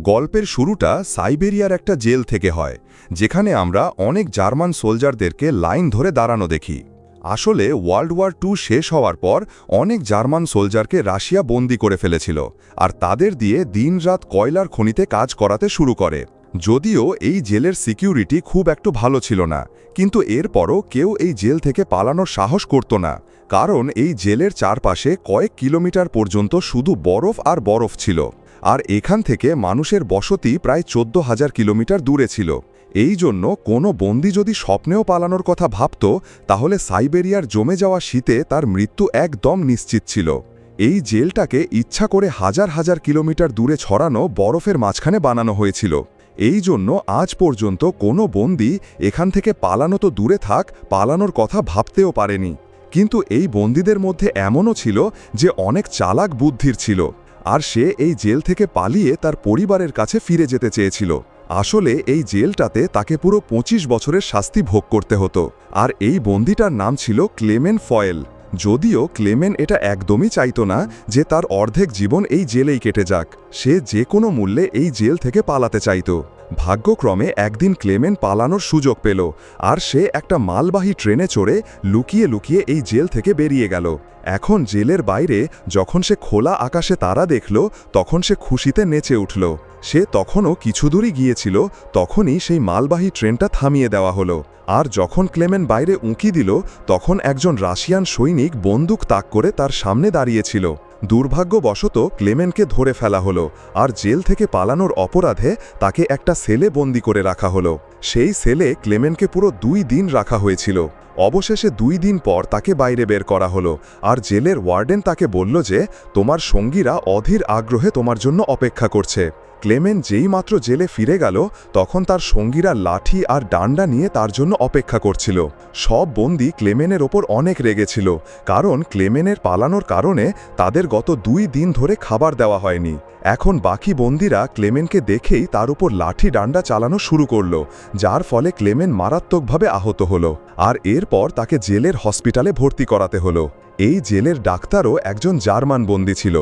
গল্পের শুরুটা সাইবেরিয়ার একটা জেল থেকে হয়, যেখানে আমরা অনেক জার্মান সোলজারদেরকে লাইন ধরে দাঁড়ানো দেখি। আসলে ওয়ার্ল্ড ওয়ার টু শেষ হওয়ার পর অনেক জার্মান সোলজারকে রাশিয়া বন্দি করে ফেলেছিল, আর তাদের দিয়ে দিনরাত কয়লার খনিতে কাজ করাতে শুরু করে। যদিও এই জেলের সিকিউরিটি খুব একটু ভালো ছিল না, কিন্তু এরপরও কেউ এই জেল থেকে পালানোর সাহস করত না, কারণ এই জেলের চারপাশে কয়েক কিলোমিটার পর্যন্ত শুধু বরফ আর বরফ ছিল। আর এখান থেকে মানুষের বসতি প্রায় চোদ্দ হাজার কিলোমিটার দূরে ছিল। এই জন্য কোনো বন্দি যদি স্বপ্নেও পালানোর কথা ভাবত, তাহলে সাইবেরিয়ার জমে যাওয়া শীতে তার মৃত্যু একদম নিশ্চিত ছিল। এই জেলটাকে ইচ্ছা করে হাজার হাজার কিলোমিটার দূরে ছড়ানো বরফের মাঝখানে বানানো হয়েছিল। এই জন্য আজ পর্যন্ত কোনো বন্দি এখান থেকে পালানো তো দূরে থাক, পালানোর কথা ভাবতেও পারেনি। কিন্তু এই বন্দীদের মধ্যে এমনও ছিল যে অনেক চালাক বুদ্ধির ছিল। আর সে এই জেল থেকে পালিয়ে তার পরিবারের কাছে ফিরে যেতে চেয়েছিল। আসলে এই জেলটাতে তাকে পুরো ২৫ বছরের শাস্তি ভোগ করতে হতো। আর এই বন্দিটার নাম ছিল ক্লেমেন ফয়েল। যদিও ক্লেমেন এটা একদমই চাইত না যে তার অর্ধেক জীবন এই জেলেই কেটে যাক। সে যে কোনো মূল্যে এই জেল থেকে পালাতে চাইতো। ভাগ্যক্রমে একদিন ক্লেমেন পালানোর সুযোগ পেল আর সে একটা মালবাহী ট্রেনে চড়ে লুকিয়ে লুকিয়ে এই জেল থেকে বেরিয়ে গেল। এখন জেলের বাইরে যখন সে খোলা আকাশে তারা দেখল, তখন সে খুশিতে নেচে উঠল। সে তখনও কিছু দূরই গিয়েছিল, তখনই সেই মালবাহী ট্রেনটা থামিয়ে দেওয়া হলো। আর যখন ক্লেমেন বাইরে উঁকি দিল, তখন একজন রাশিয়ান সৈনিক বন্দুক তাক করে তার সামনে দাঁড়িয়েছিল। দুর্ভাগ্যবশত ক্লেমেনকে ধরে ফেলা হলো আর জেল থেকে পালানোর অপরাধে তাকে একটা সেলে বন্দি করে রাখা হলো। সেই সেলে ক্লেমেনকে পুরো দুই দিন রাখা হয়েছিল। অবশেষে দুই দিন পর তাকে বাইরে বের করা হলো আর জেলের ওয়ার্ডেন তাকে বলল যে, তোমার সঙ্গীরা অধীর আগ্রহে তোমার জন্য অপেক্ষা করছে। ক্লেমেন যেই মাত্র জেলে ফিরে গেল, তখন তার সঙ্গীরা লাঠি আর ডান্ডা নিয়ে তার জন্য অপেক্ষা করছিল। সব বন্দি ক্লেমেনের ওপর অনেক রেগেছিল কারণ ক্লেমেনের পালানোর কারণে তাদের গত দুই দিন ধরে খাবার দেওয়া হয়নি। এখন বাকি বন্দিরা ক্লেমেনকে দেখেই তার উপর লাঠি ডান্ডা চালানো শুরু করল, যার ফলে ক্লেমেন মারাত্মকভাবে আহত হলো আর এরপর তাকে জেলের হসপিটালে ভর্তি করাতে হলো। এই জেলের ডাক্তারও একজন জার্মান বন্দি ছিল।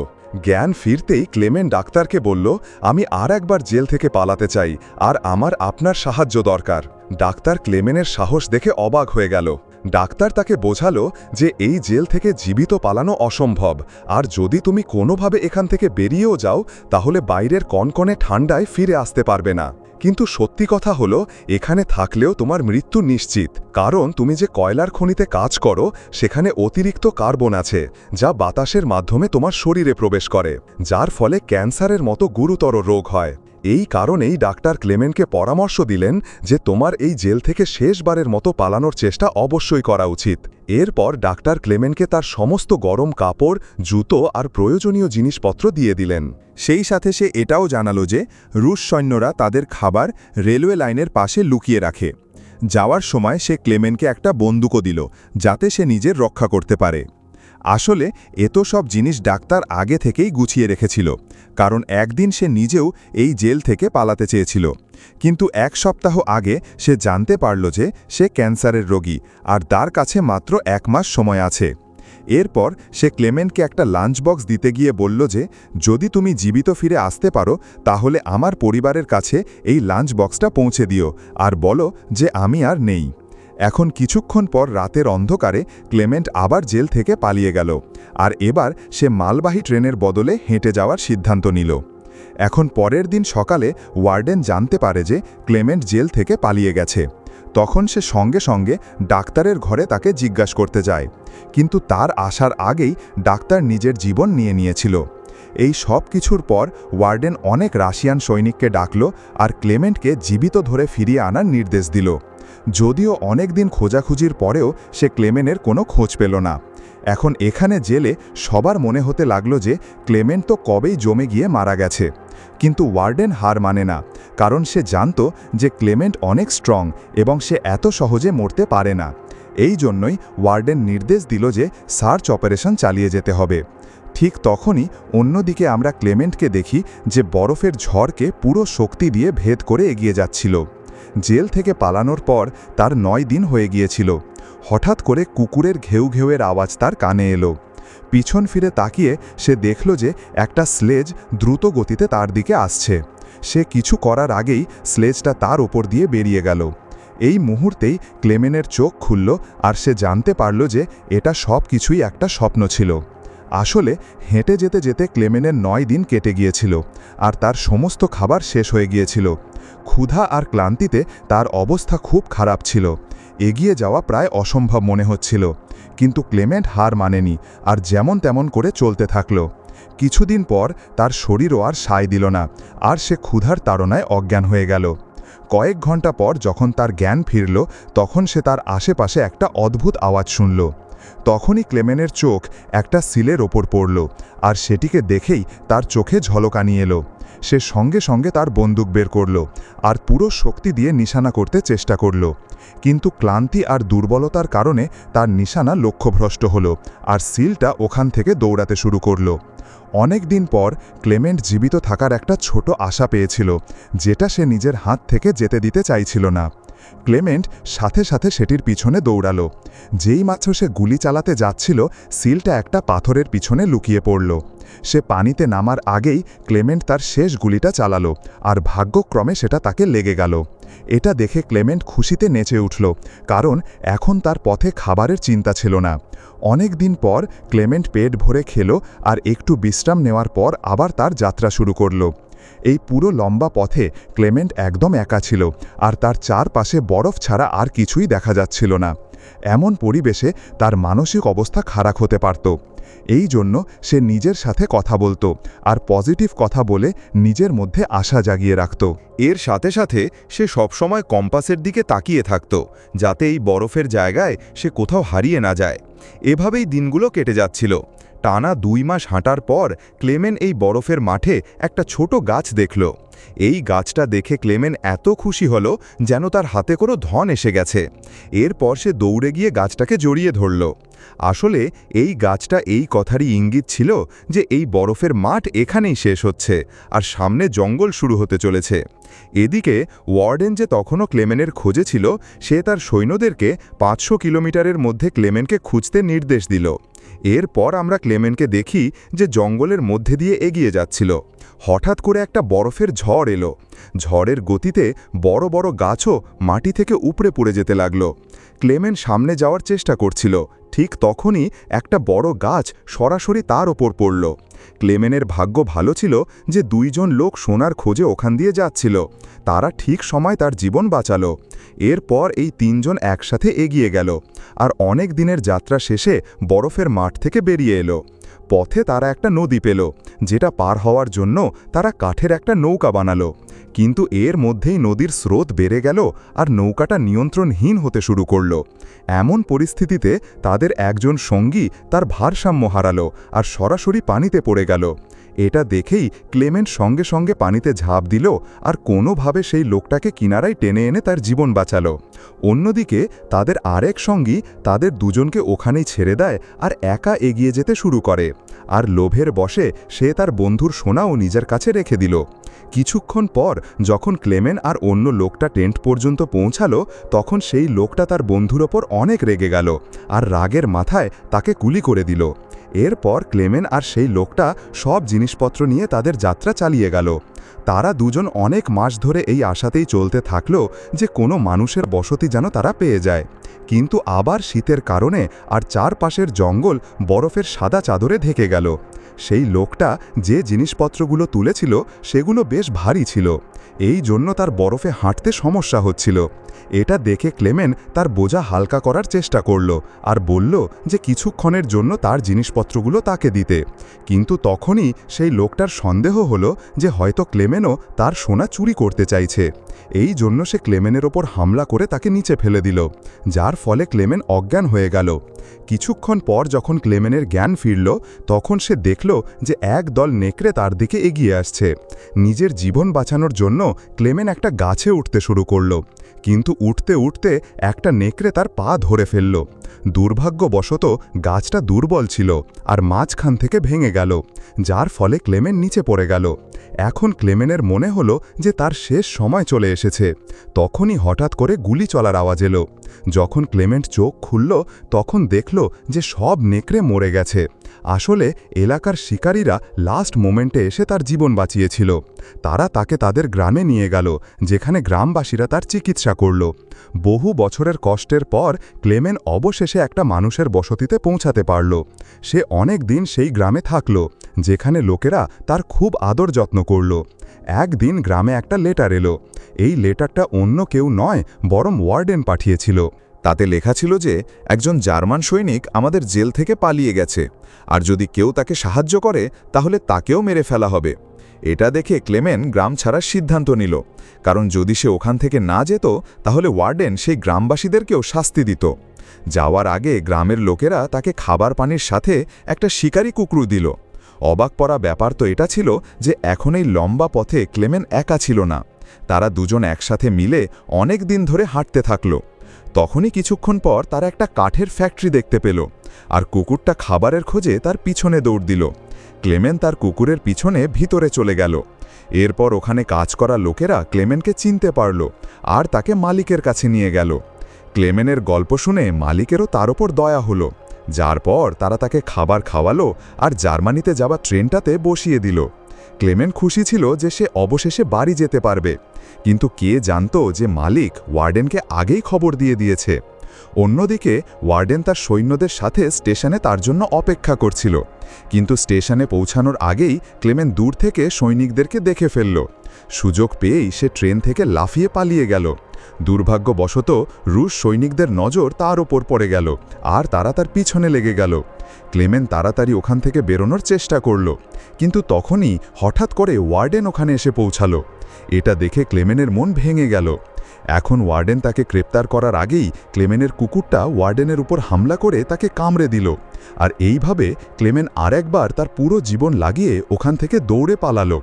জ্ঞান ফিরতেই ক্লেমেন ডাক্তারকে বলল, আমি আর একবার জেল থেকে পালাতে চাই, আর আমার আপনার সাহায্য দরকার। ডাক্তার ক্লেমেনের সাহস দেখে অবাক হয়ে গেল। ডাক্তার তাকে বোঝালো যে এই জেল থেকে জীবিত পালানো অসম্ভব, আর যদি তুমি কোনোভাবে এখান থেকে বেরিয়েও যাও, তাহলে বাইরের কনকনে ঠান্ডায় ফিরে আসতে পারবে না। কিন্তু সত্যি কথা হলো, এখানে থাকলেও তোমার মৃত্যু নিশ্চিত। কারণ তুমি যে কয়লার খনিতে কাজ করো, সেখানে অতিরিক্ত কার্বন আছে, যা বাতাসের মাধ্যমে তোমার শরীরে প্রবেশ করে, যার ফলে ক্যান্সারের মতো গুরুতর রোগ হয়। এই কারণেই ডাক্তার ক্লেমেনকে পরামর্শ দিলেন যে তোমার এই জেল থেকে শেষবারের মতো পালানোর চেষ্টা অবশ্যই করা উচিত। এরপর ডাক্তার ক্লেমেনকে তার সমস্ত গরম কাপড়, জুতো আর প্রয়োজনীয় জিনিসপত্র দিয়ে দিলেন। সেই সাথে সে এটাও জানালো যে রুশ সৈন্যরা তাদের খাবার রেলওয়ে লাইনের পাশে লুকিয়ে রাখে। যাওয়ার সময় সে ক্লেমেনকে একটা বন্দুকও দিল, যাতে সে নিজের রক্ষা করতে পারে। আসলে এত সব জিনিস ডাক্তার আগে থেকেই গুছিয়ে রেখেছিল, কারণ একদিন সে নিজেও এই জেল থেকে পালাতে চেয়েছিল। কিন্তু এক সপ্তাহ আগে সে জানতে পারল যে সে ক্যান্সারের রোগী, আর তার কাছে মাত্র এক মাস সময় আছে। এরপর সে ক্লেমেন্টকে একটা লাঞ্চ বক্স দিতে গিয়ে বলল যে, যদি তুমি জীবিত ফিরে আসতে পারো, তাহলে আমার পরিবারের কাছে এই লাঞ্চ বক্সটা পৌঁছে দিও, আর বলো যে আমি আর নেই। এখন কিছুক্ষণ পর রাতের অন্ধকারে ক্লেমেন্ট আবার জেল থেকে পালিয়ে গেল, আর এবার সে মালবাহী ট্রেনের বদলে হেঁটে যাওয়ার সিদ্ধান্ত নিল। এখন পরের দিন সকালে ওয়ার্ডেন জানতে পারে যে ক্লেমেন্ট জেল থেকে পালিয়ে গেছে। তখন সে সঙ্গে সঙ্গে ডাক্তারের ঘরে তাকে জিজ্ঞাসা করতে যায়, কিন্তু তার আসার আগেই ডাক্তার নিজের জীবন নিয়ে নিয়েছিল। এই সব কিছুর পর ওয়ার্ডেন অনেক রাশিয়ান সৈনিককে ডাকল আর ক্লেমেন্টকে জীবিত ধরে ফিরিয়ে আনার নির্দেশ দিল। যদিও অনেক দিন খোঁজাখুঁজির পরেও সে ক্লেমেনের কোনো খোঁজ পেল না। এখন এখানে জেলে সবার মনে হতে লাগল যে ক্লেমেন্ট তো কবেই জমে গিয়ে মারা গেছে। কিন্তু ওয়ার্ডেন হার মানে না, কারণ সে জানত যে ক্লেমেন্ট অনেক স্ট্রং এবং সে এত সহজে মরতে পারে না। এই জন্যই ওয়ার্ডেন নির্দেশ দিল যে সার্চ অপারেশন চালিয়ে যেতে হবে। ঠিক তখনই অন্যদিকে আমরা ক্লেমেন্টকে দেখি যে বরফের ঝড়কে পুরো শক্তি দিয়ে ভেদ করে এগিয়ে যাচ্ছিল। জেল থেকে পালানোর পর তার নয় দিন হয়ে গিয়েছিল। হঠাৎ করে কুকুরের ঘেউ ঘেউয়ের আওয়াজ তার কানে এলো। পিছন ফিরে তাকিয়ে সে দেখল যে একটা স্লেজ দ্রুত গতিতে তার দিকে আসছে। সে কিছু করার আগেই স্লেজটা তার ওপর দিয়ে বেরিয়ে গেল। এই মুহূর্তেই ক্লেমেনের চোখ খুলল আর সে জানতে পারল যে এটা সব কিছুই একটা স্বপ্ন ছিল। আসলে হেঁটে যেতে যেতে ক্লেমেনের নয় দিন কেটে গিয়েছিল আর তার সমস্ত খাবার শেষ হয়ে গিয়েছিল। ক্ষুধা আর ক্লান্তিতে তার অবস্থা খুব খারাপ ছিল। এগিয়ে যাওয়া প্রায় অসম্ভব মনে হচ্ছিল। কিন্তু ক্লেমেন্ট হার মানেনি আর যেমন তেমন করে চলতে থাকল। কিছুদিন পর তার শরীরও আর সায় দিল না আর সে ক্ষুধার তাড়নায় অজ্ঞান হয়ে গেল। কয়েক ঘণ্টা পর যখন তার জ্ঞান ফিরল, তখন সে তার আশেপাশে একটা অদ্ভুত আওয়াজ শুনল। তখনই ক্লেমেনের চোখ একটা সিলের ওপর পড়ল, আর সেটিকে দেখেই তার চোখে ঝলকানি এলো। সে সঙ্গে সঙ্গে তার বন্দুক বের করল, আর পুরো শক্তি দিয়ে নিশানা করতে চেষ্টা করল। কিন্তু ক্লান্তি আর দুর্বলতার কারণে তার নিশানা লক্ষ্যভ্রষ্ট হল, আর সিলটা ওখান থেকে দৌড়াতে শুরু করল। অনেক দিন পর ক্লেমেন্ট জীবিত থাকার একটা ছোট আশা পেয়েছিল, যেটা সে নিজের হাত থেকে যেতে দিতে চাইছিল না। ক্লেমেন্ট সাথে সাথে সেটির পিছনে দৌড়ালো। যেই মাত্র সে গুলি চালাতে যাচ্ছিল, সিলটা একটা পাথরের পিছনে লুকিয়ে পড়ল। সে পানিতে নামার আগেই ক্লেমেন্ট তার শেষ গুলিটা চালালো আর ভাগ্যক্রমে সেটা তাকে লেগে গেল। এটা দেখে ক্লেমেন্ট খুশিতে নেচে উঠল, কারণ এখন তার পথে খাবারের চিন্তা ছিল না। অনেক দিন পর ক্লেমেন্ট পেট ভরে খেলো আর একটু বিশ্রাম নেওয়ার পর আবার তার যাত্রা শুরু করল। এই পুরো লম্বা পথে ক্লেমেন্ট একদম একা ছিল, আর তার চারপাশে বরফ ছাড়া আর কিছুই দেখা যাচ্ছিল না। এমন পরিবেশে তার মানসিক অবস্থা খারাপ হতে পারত। এই জন্য সে নিজের সাথে কথা বলতো, আর পজিটিভ কথা বলে নিজের মধ্যে আশা জাগিয়ে রাখত। এর সাথে সাথে সে সবসময় কম্পাসের দিকে তাকিয়ে থাকত, যাতে এই বরফের জায়গায় সে কোথাও হারিয়ে না যায়। এভাবেই দিনগুলো কেটে যাচ্ছিল। টানা দুই মাস হাঁটার পর ক্লেমেন এই বরফের মাঠে একটা ছোট গাছ দেখল। এই গাছটা দেখে ক্লেমেন এত খুশি হল যেন তার হাতে কোনো ধন এসে গেছে। এরপর সে দৌড়ে গিয়ে গাছটাকে জড়িয়ে ধরল। আসলে এই গাছটা এই কথারই ইঙ্গিত ছিল যে এই বরফের মাঠ এখানেই শেষ হচ্ছে আর সামনে জঙ্গল শুরু হতে চলেছে। এদিকে ওয়ার্ডেন যে তখনও ক্লেমেনের খোঁজে ছিল, সে তার সৈন্যদেরকে পাঁচশো কিলোমিটারের মধ্যে ক্লেমেনকে খুঁজতে নির্দেশ দিল। এরপর আমরা ক্লেমেনকে দেখি যে জঙ্গলের মধ্যে দিয়ে এগিয়ে যাচ্ছিল। হঠাৎ করে একটা বরফের ঝড় এলো। ঝড়ের গতিতে বড় বড় গাছও মাটি থেকে উপড়ে পড়ে যেতে লাগল। ক্লেমেন সামনে যাওয়ার চেষ্টা করছিল। ঠিক তখনই একটা বড় গাছ সরাসরি তার ওপর পড়ল। ক্লেমেনের ভাগ্য ভালো ছিল যে দুইজন লোক সোনার খোঁজে ওখান দিয়ে যাচ্ছিল। তারা ঠিক সময় তার জীবন বাঁচালো। এরপর এই তিনজন একসাথে এগিয়ে গেল। আর অনেক দিনের যাত্রা শেষে বরফের মাঠ থেকে বেরিয়ে এলো। পথে তারা একটা নদী পেল, যেটা পার হওয়ার জন্য তারা কাঠের একটা নৌকা বানালো। কিন্তু এর মধ্যেই নদীর স্রোত বেড়ে গেল আর নৌকাটা নিয়ন্ত্রণহীন হতে শুরু করল। এমন পরিস্থিতিতে তাদের একজন সঙ্গী তার ভারসাম্য হারালো আর সরাসরি পানিতে পড়ে গেল। এটা দেখেই ক্লেমেন্ট সঙ্গে সঙ্গে পানিতে ঝাঁপ দিল আর কোনোভাবে সেই লোকটাকে কিনারায় টেনে এনে তার জীবন বাঁচালো। অন্যদিকে তাদের আরেক সঙ্গী তাদের দুজনকে ওখানেই ছেড়ে দেয় আর একা এগিয়ে যেতে শুরু করে। আর লোভের বসে সে তার বন্ধুর সোনাও নিজের কাছে রেখে দিল। কিছুক্ষণ পর যখন ক্লেমেন আর অন্য লোকটা টেন্ট পর্যন্ত পৌঁছালো, তখন সেই লোকটা তার বন্ধুর ওপর অনেক রেগে গেল আর রাগের মাথায় তাকে কুলি করে দিল। এরপর ক্লেমেন আর সেই লোকটা সব জিনিসপত্র নিয়ে তাদের যাত্রা চালিয়ে গেল। তারা দুজন অনেক মাস ধরে এই আশাতেই চলতে থাকল যে কোনো মানুষের বসতি যেন তারা পেয়ে যায়। কিন্তু আবার শীতের কারণে আর চারপাশের জঙ্গল বরফের সাদা চাদরে ঢেকে গেল। সেই লোকটা যে জিনিসপত্রগুলো তুলেছিল সেগুলো বেশ ভারী ছিল। এই জন্য তার বরফে হাঁটতে সমস্যা হচ্ছিল। এটা দেখে ক্লেমেন তার বোঝা হালকা করার চেষ্টা করল আর বলল যে কিছুক্ষণের জন্য তার জিনিসপত্রগুলো তাকে দিতে। কিন্তু তখনই সেই লোকটার সন্দেহ হলো যে হয়তো ক্লেমেনও তার সোনা চুরি করতে চাইছে। এই জন্য সে ক্লেমেনের ওপর হামলা করে তাকে নিচে ফেলে দিল, যার ফলে ক্লেমেন অজ্ঞান হয়ে গেল। কিছুক্ষণ পর যখন ক্লেমেনের জ্ঞান ফিরল, তখন সে দেখল যে এক দল নেকড়ে তার দিকে এগিয়ে আসছে। নিজের জীবন বাঁচানোর জন্য ক্লেমেন একটা গাছে উঠতে শুরু করল, কিন্তু উঠতে উঠতে একটা নেকড়ে তার পা ধরে ফেলল। দুর্ভাগ্যবশত গাছটা দুর্বল ছিল আর মাঝখান থেকে ভেঙে গেল, যার ফলে ক্লেমেন নিচে পড়ে গেল। এখন ক্লেমেনের মনে হলো যে তার শেষ সময় চলে এসেছে। তখনই হঠাৎ করে গুলি চলার আওয়াজ এলো। যখন ক্লেমেন্ট চোখ খুলল, তখন দেখল যে সব নেকড়ে মরে গেছে। আসলে এলাকার শিকারীরা লাস্ট মোমেন্টে এসে তার জীবন বাঁচিয়েছিল। তারা তাকে তাদের গ্রামে নিয়ে গেল, যেখানে গ্রামবাসীরা তার চিকিৎসা করল। বহু বছরের কষ্টের পর ক্লেমেন অবশেষে একটা মানুষের বসতিতে পৌঁছাতে পারল। সে অনেক দিন সেই গ্রামে থাকল, যেখানে লোকেরা তার খুব আদর যত্ন করল। একদিন গ্রামে একটা লেটার এলো। এই লেটারটা অন্য কেউ নয়, বরং ওয়ার্ডেন পাঠিয়েছিল। তাতে লেখা ছিল যে, একজন জার্মান সৈনিক আমাদের জেল থেকে পালিয়ে গেছে। আর যদি কেউ তাকে সাহায্য করে, তাহলে তাকেও মেরে ফেলা হবে। এটা দেখে ক্লেমেন গ্রাম ছাড়ার সিদ্ধান্ত নিল। কারণ যদি সে ওখান থেকে না যেত, তাহলে ওয়ার্ডেন সেই গ্রামবাসীদেরকেও শাস্তি দিত। যাওয়ার আগে গ্রামের লোকেরা তাকে খাবার পানির সাথে একটা শিকারি কুকরু দিল। অবাক পড়া ব্যাপার তো এটা ছিল যে এখন এই লম্বা পথে ক্লেমেন একা ছিল না। তারা দুজন একসাথে মিলে অনেক দিন ধরে হাঁটতে থাকল। তখনই কিছুক্ষণ পর তারা একটা কাঠের ফ্যাক্টরি দেখতে পেল। আর কুকুরটা খাবারের খোঁজে তার পিছনে দৌড় দিল। ক্লেমেন তার কুকুরের পিছনে ভিতরে চলে গেল। এরপর ওখানে কাজ করা লোকেরা ক্লেমেনকে চিনতে পারল আর তাকে মালিকের কাছে নিয়ে গেল। ক্লেমেনের গল্প শুনে মালিকেরও তার ওপর দয়া হলো, যার পর তারা তাকে খাবার খাওয়ালো আর জার্মানিতে যাওয়া ট্রেনটাতে বসিয়ে দিল। ক্লেমেন খুশি ছিল যে সে অবশেষে বাড়ি যেতে পারবে, কিন্তু কে জানত যে মালিক ওয়ার্ডেনকে আগেই খবর দিয়ে দিয়েছে। অন্যদিকে, ওয়ার্ডেন তার সৈন্যদের সাথে স্টেশনে তার জন্য অপেক্ষা করছিল। কিন্তু স্টেশনে পৌঁছানোর আগেই ক্লেমেন দূর থেকে সৈনিকদেরকে দেখে ফেলল। সুযোগ পেয়েই সে ট্রেন থেকে লাফিয়ে পালিয়ে গেল। দুর্ভাগ্যবশত, রুশ সৈনিকদের নজর তার ওপর পড়ে গেল, আর তারা তার পিছনে লেগে গেল। ক্লেমেন তাড়াতাড়ি ওখান থেকে বেরোনোর চেষ্টা করল, কিন্তু তখনই হঠাৎ করে ওয়ার্ডেন ওখানে এসে পৌঁছালো। এটা দেখে ক্লেমেনের মন ভেঙে গেল। এখন ওয়ার্ডেন তাকে গ্রেপ্তার করার আগেই ক্লেমেনের কুকুরটা ওয়ার্ডেনের উপর হামলা করে তাকে কামড়ে দিল। আর এইভাবে ক্লেমেন আরেকবার তার পুরো জীবন লাগিয়ে ওখান থেকে দৌড়ে পালালো।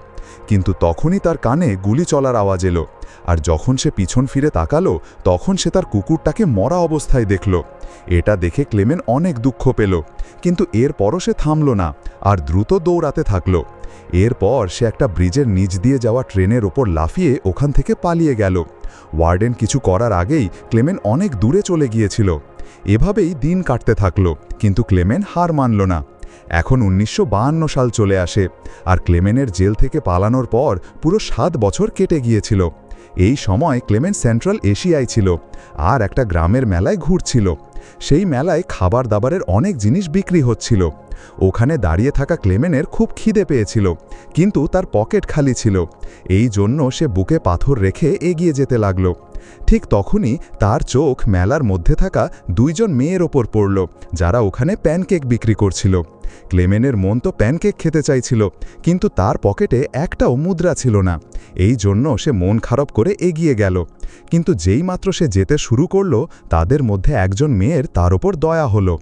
কিন্তু তখনই তার কানে গুলি চলার আওয়াজ এলো। আর যখন সে পিছন ফিরে তাকালো, তখন সে তার কুকুরটাকে মরা অবস্থায় দেখল। এটা দেখে ক্লেমেন অনেক দুঃখ পেল। কিন্তু এরপরও সে থামল না, আর দ্রুত দৌড়াতে থাকল। এরপর সে একটা ব্রিজের নিচ দিয়ে যাওয়া ট্রেনের ওপর লাফিয়ে ওখান থেকে পালিয়ে গেল। ওয়ার্ডেন কিছু করার আগেই ক্লেমেন অনেক দূরে চলে গিয়েছিল। এভাবেই দিন কাটতে থাকল, কিন্তু ক্লেমেন হার মানল না। এখন উনিশশো সাল চলে আসে, আর ক্লেমেনের জেল থেকে পালানোর পর পুরো সাত বছর কেটে গিয়েছিল। এই সময় ক্লেমেন সেন্ট্রাল এশিয়ায় ছিল, আর একটা গ্রামের মেলায় ঘুরছিল। সেই মেলায় খাবার দাবারের অনেক জিনিস বিক্রি হচ্ছিল। ওখানে দাঁড়িয়ে থাকা ক্লেমেনের খুব খিদে পেয়েছিল, কিন্তু তার পকেট খালি ছিল। এই জন্য সে বুকে পাথর রেখে এগিয়ে যেতে লাগল। ঠিক তখনই তার চোখ মেলার মধ্যে থাকা দুইজন মেয়ের ওপর পড়ল, যারা ওখানে প্যানকেক বিক্রি করছিল। ক্লেমেনের মন তো প্যানকেক খেতে চাইছিল, কিন্তু তার পকেটে একটাও মুদ্রা ছিল না। এই জন্য সে মন খারাপ করে এগিয়ে গেল। কিন্তু যেই মাত্র সে যেতে শুরু করল, তাদের মধ্যে একজন মেয়ের তার ওপর দয়া হলো,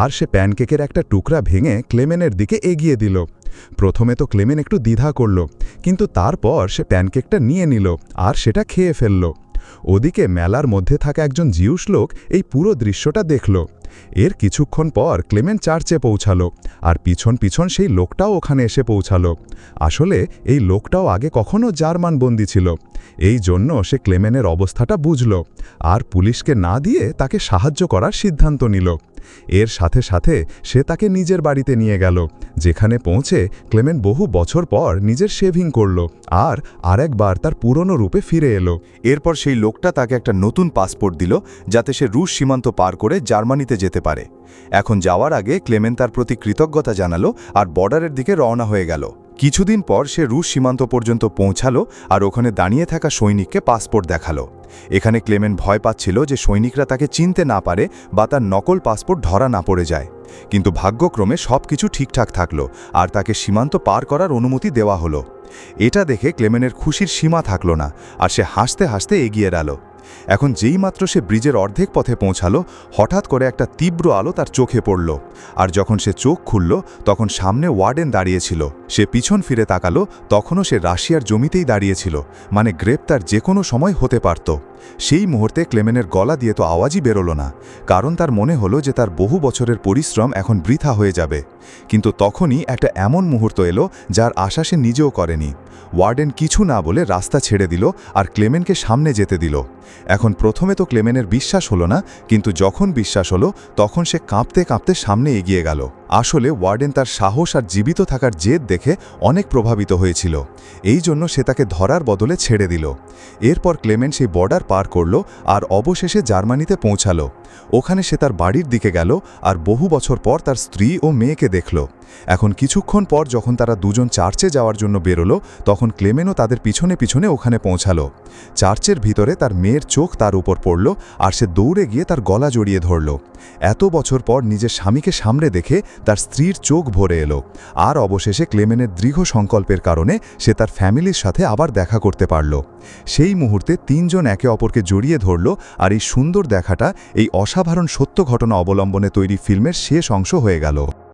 আর সে প্যানকেকের একটা টুকরা ভেঙে ক্লেমেনের দিকে এগিয়ে দিল। প্রথমে তো ক্লেমেন একটু দ্বিধা করল, কিন্তু তারপর সে প্যানকেকটা নিয়ে নিল, আর সেটা খেয়ে ফেলল। ওদিকে মেলার মধ্যে থাকা একজন জিউস লোক এই পুরো দৃশ্যটা দেখল। এর কিছুক্ষণ পর ক্লেমেন্ট চার্চে পৌঁছালো আর পিছন পিছন সেই লোকটাও ওখানে এসে পৌঁছালো। আসলে এই লোকটাও আগে কখনো জার্মান বন্দি ছিল। এই জন্য সে ক্লেমেনের অবস্থাটা বুঝল আর পুলিশকে না দিয়ে তাকে সাহায্য করার সিদ্ধান্ত নিল। এর সাথে সাথে সে তাকে নিজের বাড়িতে নিয়ে গেল, যেখানে পৌঁছে ক্লেমেন বহু বছর পর নিজের শেভিং করল আর আরেকবার তার পুরনো রূপে ফিরে এলো। এরপর সেই লোকটা তাকে একটা নতুন পাসপোর্ট দিল, যাতে সে রুশ সীমান্ত পার করে জার্মানিতে যেতে পারে। এখন যাওয়ার আগে ক্লেমেন তার প্রতি কৃতজ্ঞতা জানালো আর বর্ডারের দিকে রওনা হয়ে গেল। কিছুদিন পর সে রুশ সীমান্ত পর্যন্ত পৌঁছালো আর ওখানে দাঁড়িয়ে থাকা সৈনিককে পাসপোর্ট দেখাল। এখানে ক্লেমেন ভয় পাচ্ছিল যে সৈনিকরা তাকে চিনতে না পারে বা তার নকল পাসপোর্ট ধরা না পড়ে যায়। কিন্তু ভাগ্যক্রমে সব কিছু ঠিকঠাক থাকল আর তাকে সীমান্ত পার করার অনুমতি দেওয়া হলো। এটা দেখে ক্লেমেনের খুশির সীমা থাকল না আর সে হাসতে হাসতে এগিয়ে গেল এখন যেই মাত্র সে ব্রিজের অর্ধেক পথে পৌঁছালো, হঠাৎ করে একটা তীব্র আলো তার চোখে পড়ল। আর যখন সে চোখ খুলল, তখন সামনে ওয়ার্ডেন দাঁড়িয়েছিল। সে পিছন ফিরে তাকালো, তখনও সে রাশিয়ার জমিতেই দাঁড়িয়েছিল মানে গ্রেপ্তার যে কোনো সময় হতে পারত। সেই মুহূর্তে ক্লেমেনের গলা দিয়ে তো আওয়াজই বেরোলো না, কারণ তার মনে হলো যে তার বহু বছরের পরিশ্রম এখন বৃথা হয়ে যাবে। কিন্তু তখনই একটা এমন মুহূর্ত এলো যার আশা সে নিজেও করেনি। ওয়ার্ডেন কিছু না বলে রাস্তা ছেড়ে দিল আর ক্লেমেনকে সামনে যেতে দিল। এখন প্রথমে তো ক্লেমেনের বিশ্বাস হলো না, কিন্তু যখন বিশ্বাস হলো তখন সে কাঁপতে কাঁপতে সামনে এগিয়ে গেল। আসলে ওয়ার্ডেন তার সাহস আর জীবিত থাকার জেদ দেখে অনেক প্রভাবিত হয়েছিল। এই জন্য সে তাকে ধরার বদলে ছেড়ে দিল। এরপর ক্লেমেন্ট সেই বর্ডার পার করল আর অবশেষে জার্মানিতে পৌঁছালো। ওখানে সে তার বাড়ির দিকে গেল আর বহু বছর পর তার স্ত্রী ও মেয়েকে দেখল। এখন কিছুক্ষণ পর যখন তারা দুজন চার্চে যাওয়ার জন্য বেরোলো, তখন ক্লেমেনও তাদের পিছনে পিছনে ওখানে পৌঁছালো। চার্চের ভিতরে তার মেয়ের চোখ তার উপর পড়ল আর সে দৌড়ে গিয়ে তার গলা জড়িয়ে ধরল। এত বছর পর নিজের স্বামীকে সামনে দেখে তার স্ত্রীর চোখ ভরে এলো। আর অবশেষে ক্লেমেনের দৃঢ় সংকল্পের কারণে সে তার ফ্যামিলির সাথে আবার দেখা করতে পারল। সেই মুহূর্তে তিনজন একে অপরকে জড়িয়ে ধরল আর এই সুন্দর দেখাটা এই অসাধারণ সত্য ঘটনা অবলম্বনে তৈরি ফিল্মের শেষ অংশ হয়ে গেল।